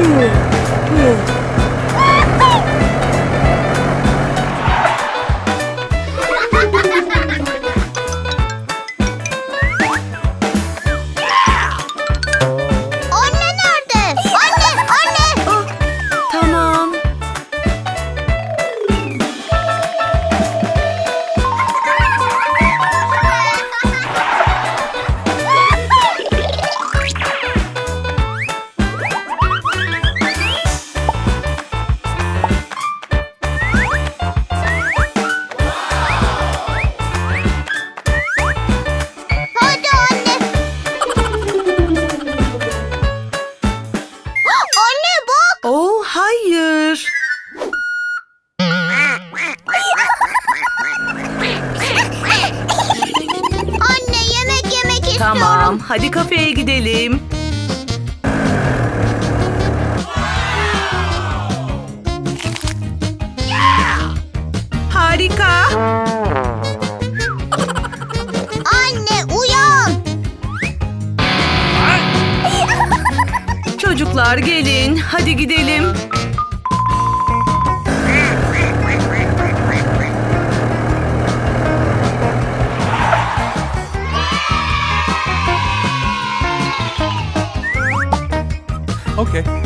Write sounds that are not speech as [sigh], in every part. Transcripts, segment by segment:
Yeah. Hmm. hmm. Tamam, hadi kafeye gidelim. Harika. Anne uyan. Çocuklar gelin, hadi gidelim. Okay.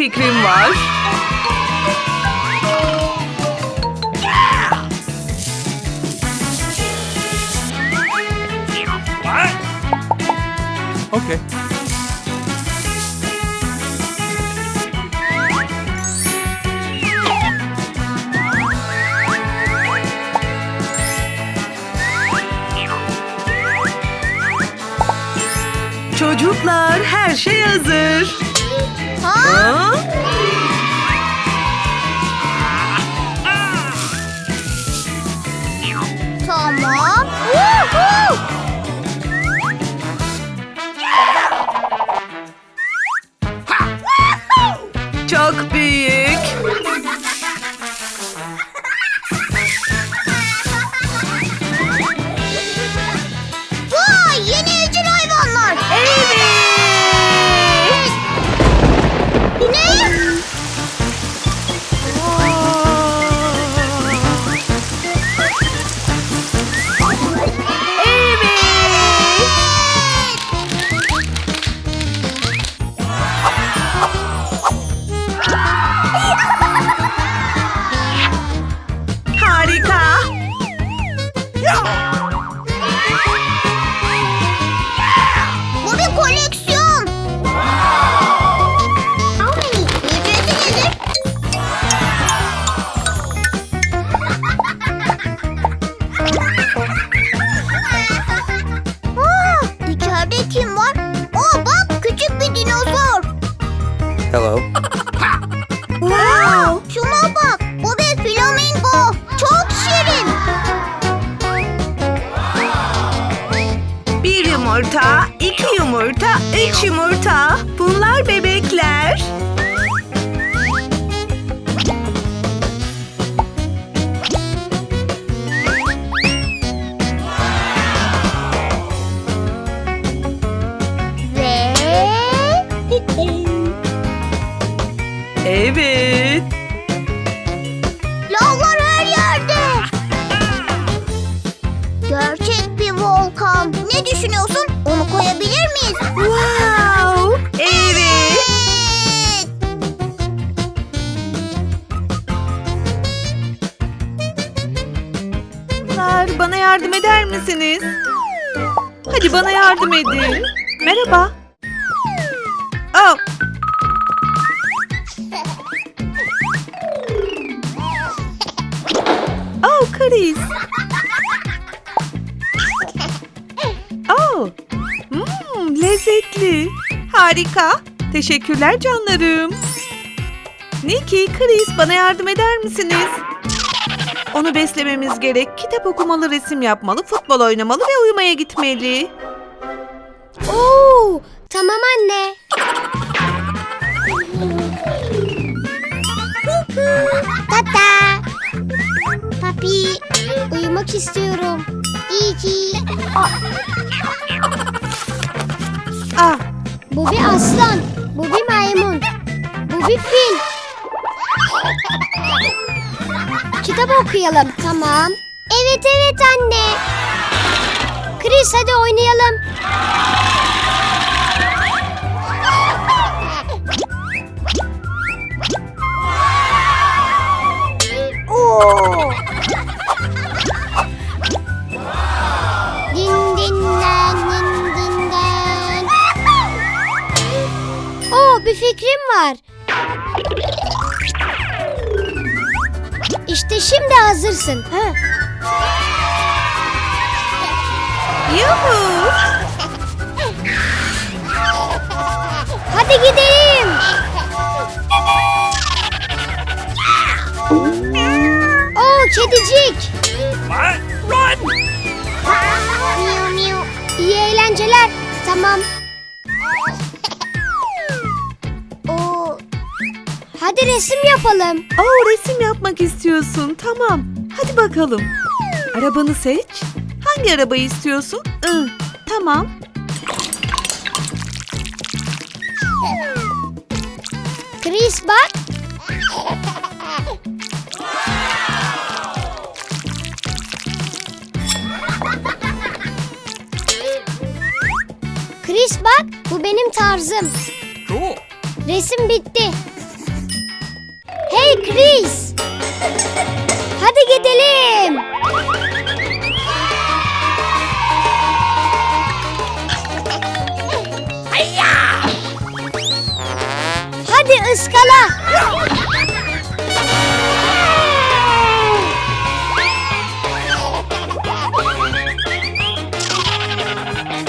fikrim var. Okay. Çocuklar her şey hazır. 嗯 Merhaba. Oh. Oh, Chris. Oh. Hmm, lezzetli. Harika. Teşekkürler canlarım. Niki, Chris bana yardım eder misiniz? Onu beslememiz gerek. Kitap okumalı, resim yapmalı, futbol oynamalı ve uyumaya gitmeli. Oo, tamam anne. Tata. Papi, uyumak istiyorum. İyi ki. Ah, Bu bir aslan, bu bir maymun, bu bir fil. Kitap okuyalım, tamam. Evet evet anne. Chris hadi oynayalım. Oo. Din bir fikrim var. İşte şimdi hazırsın. Ha. Yuhu. [laughs] Hadi gidelim. Oo kedicik. Miu miu. İyi eğlenceler. Tamam. Oo. Hadi resim yapalım. Oh, resim yapmak istiyorsun. Tamam. Hadi bakalım. Arabanı seç. Hangi arabayı istiyorsun? Hı, tamam. Chris bak. Chris bak, bu benim tarzım. Cool. Resim bitti. Hey Chris! Hadi gidelim. Hadi ıskala.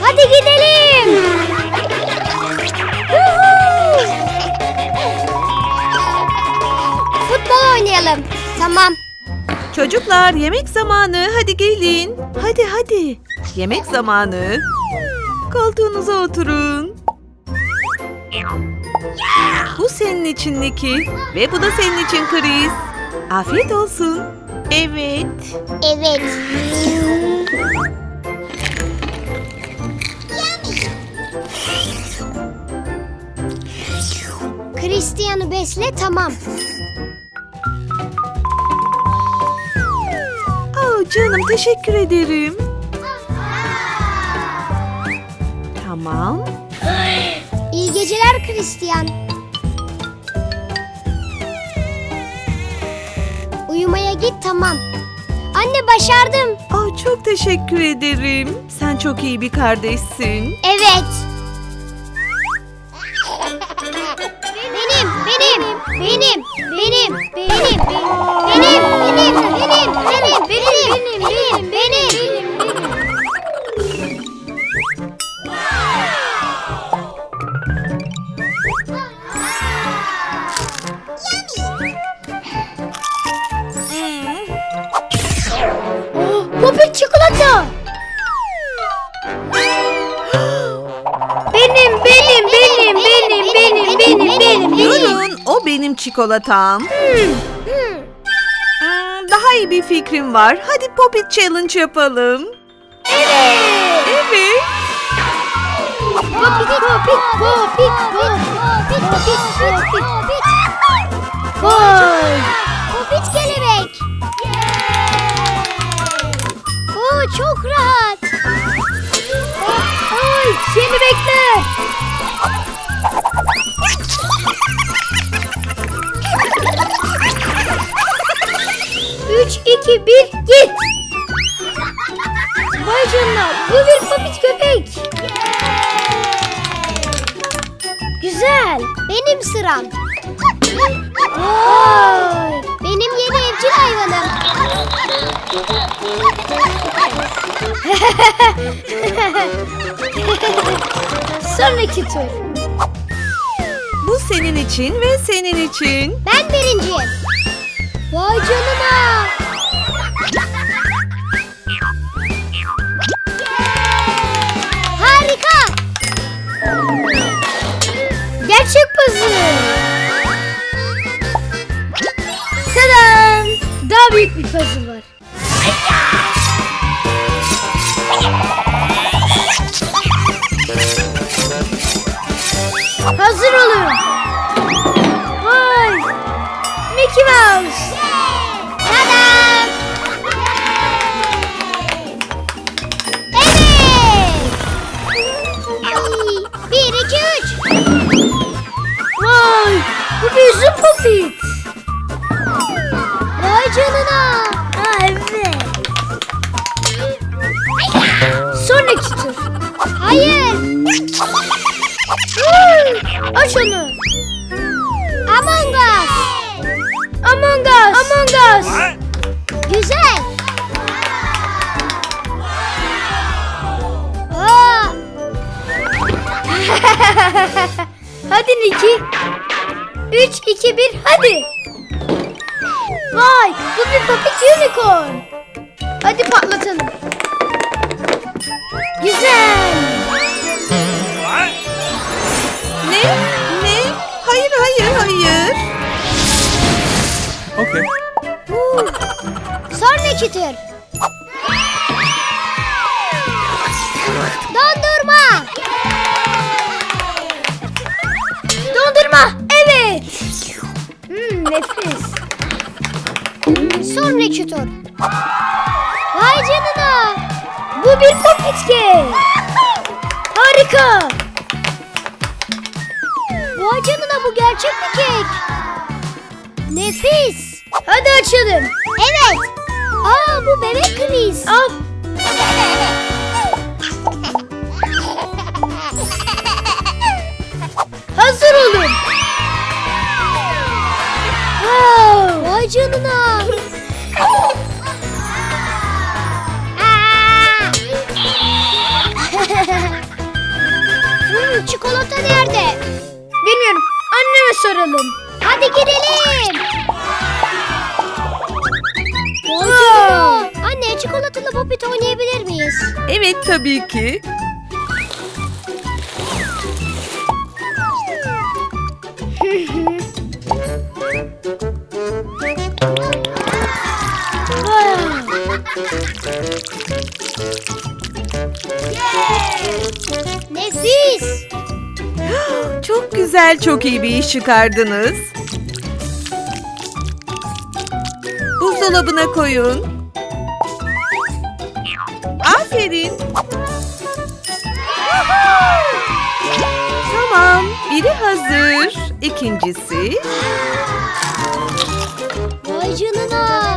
Hadi gidelim. Futbol oynayalım. Tamam. Çocuklar yemek zamanı. Hadi gelin. Hadi hadi. Yemek zamanı. Koltuğunuza oturun. Bu senin için Niki. Ve bu da senin için Chris. Afiyet olsun. Evet. Evet. Christian'ı besle tamam. Oh canım teşekkür ederim. Tamam. İyi geceler Christian. Uyumaya git tamam. Anne başardım. Oh çok teşekkür ederim. Sen çok iyi bir kardeşsin. Evet. Çikolatam. Hmm, Daha iyi bir fikrim var. Hadi Popit Challenge yapalım. Evet. Evet. Popit, popit, popit, popit, popit, popit, popit. Vay. Popit kelebek. Oo çok rahat. 2, 1, git. Vay canına bu bir popit köpek. Güzel. Benim sıram. Vay. Benim yeni evcil hayvanım. [laughs] Sonraki tur. Bu senin için ve senin için. Ben birinciyim. Vay canına. Puzzle var. Hazır olun. Vay. Mickey Mouse. Among Us. Among Us. Among Us. Güzel. Aa, [laughs] Hadi Niki. 3, 2, 1 hadi. Vay bu bir popit unicorn. Hadi patlatalım. Güzel. Okay. sonraki tur. Dondurma. Dondurma. Evet. Hmm, nefis. Sonraki tur. Vay canına. Bu bir popit cake. Harika. Vay canına bu gerçek bir kek. Nefis. Hadi açalım. Evet. Aa bu bebek kriz. Al. Hazır olun. Wow. Vay canına. Hmm, çikolata nerede? Bilmiyorum. Anneme soralım. Hadi gidelim. Çikolatalı popit oynayabilir miyiz? Evet tabii ki. [laughs] Nefis. Çok güzel, çok iyi bir iş çıkardınız. Buzdolabına koyun. Aferin. Tamam, biri hazır. İkincisi. Vay canına.